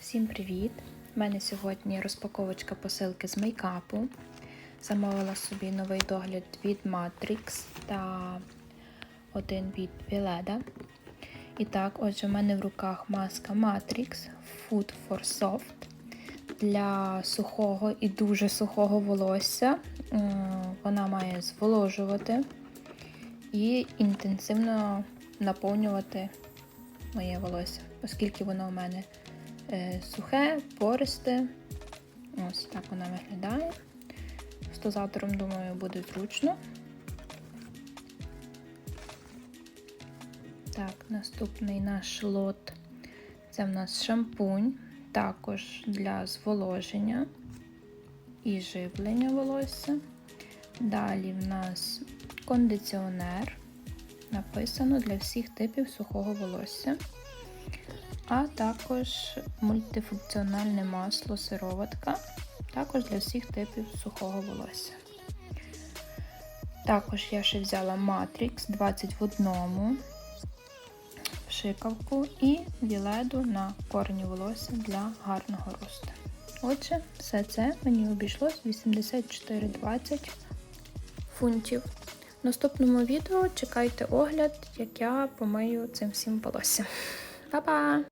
Всім привіт! У мене сьогодні розпаковочка посилки з мейкапу. Замовила собі новий догляд від Matrix та один від Vileda. І так, отже, в мене в руках маска Matrix Food for Soft для сухого і дуже сухого волосся. Вона має зволожувати і інтенсивно наповнювати моє волосся, оскільки воно у мене сухе, пористе. Ось так вона виглядає. З дозатором, думаю, буде зручно. Так, наступний наш лот це в нас шампунь, також для зволоження і живлення волосся. Далі в нас кондиціонер. Написано для всіх типів сухого волосся. А також мультифункціональне масло сироватка, також для всіх типів сухого волосся. Також я ще взяла Matrix 20 в одному, пшикавку і віледу на корені волосся для гарного росту. Отже, все це мені обійшлось 84,20 фунтів. В наступному відео чекайте огляд, як я помию цим всім волосся. Па-па!